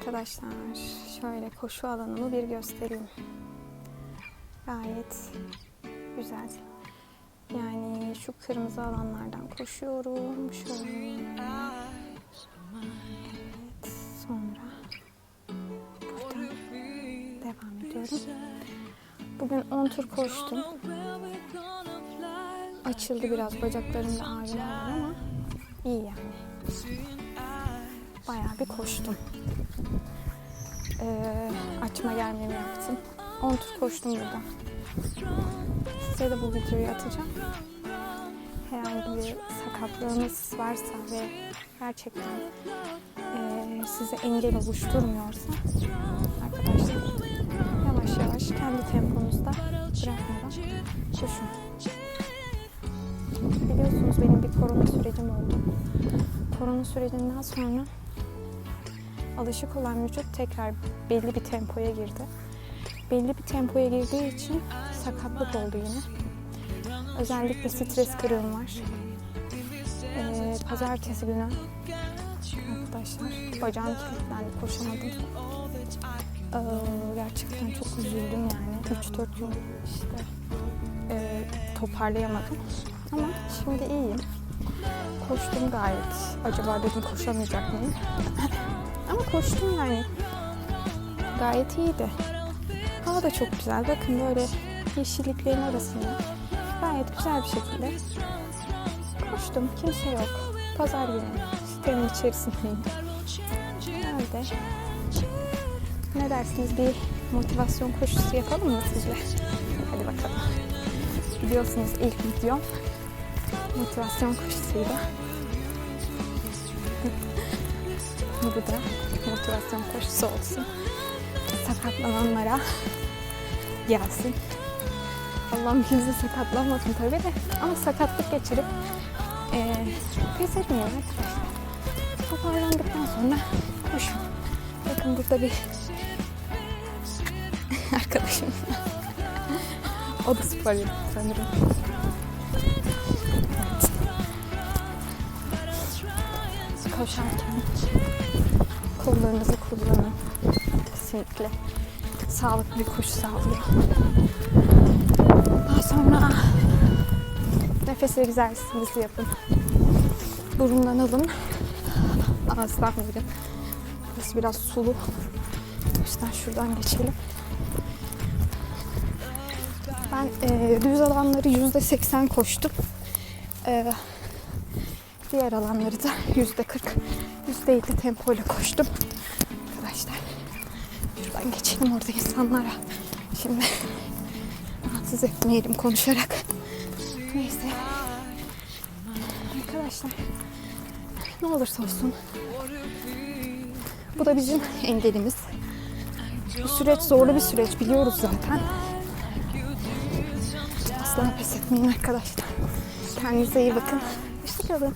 Arkadaşlar şöyle koşu alanımı bir göstereyim. Gayet güzel. Yani şu kırmızı alanlardan koşuyorum. Şöyle. Evet, sonra buradan devam ediyorum. Bugün 10 tur koştum. Açıldı biraz bacaklarımda ağrılar var ama iyi yani. Bayağı bir koştum. Ee, açma gelmemi yaptım. 10 tur koştum burada. Size de bu videoyu atacağım. Herhangi bir sakatlığınız varsa ve gerçekten eee, size engel oluşturmuyorsa arkadaşlar yavaş yavaş kendi temponuzda bırakmadan koşun. Biliyorsunuz benim bir korona sürecim oldu. Korona sürecinden sonra alışık olan vücut tekrar belli bir tempoya girdi. Belli bir tempoya girdiği için sakatlık oldu yine. Özellikle stres kırığım var. Ee, pazartesi günü arkadaşlar bacağım kilitlendi koşamadım. Ee, gerçekten çok üzüldüm yani. 3-4 gün işte e, toparlayamadım. Ama şimdi iyiyim. Koştum gayet. Acaba dedim koşamayacak mıyım? Ama koştum yani. Gayet iyiydi. Hava da çok güzel. Bakın böyle yeşilliklerin arasında gayet güzel bir şekilde koştum. Kimse yok. Pazar günü sitenin içerisindeyim. Nerede? Ne dersiniz bir motivasyon koşusu yapalım mı sizle? Hadi bakalım. Biliyorsunuz ilk videom motivasyon koşusuydu. Bu da motivasyon koşusu olsun. Sakatlananlara gelsin. Allah'ım kimse sakatlanmasın tabii de. Ama sakatlık geçirip eee pes etmeyin arkadaşlar. Toparlandıktan sonra koşun. Bakın burada bir arkadaşım. o da spor yapıyor sanırım. Koşarken kollarınızı kullanın. Kesinlikle sağlıklı bir koşu sağlıyor. Daha sonra nefes egzersizi yapın. Burundan alın. Ağızdan verin. Burası biraz sulu. O yüzden şuradan geçelim. Ben e, düz alanları yüzde seksen koştum. E, diğer alanları da yüzde kırk, yüzde elli tempoyla koştum. Arkadaşlar şuradan geçelim orada insanlara. Şimdi rahatsız etmeyelim konuşarak. Neyse. Arkadaşlar ne olursa olsun bu da bizim engelimiz. Bu süreç zorlu bir süreç biliyoruz zaten. Asla pes etmeyin arkadaşlar. Kendinize iyi bakın. Hoşçakalın.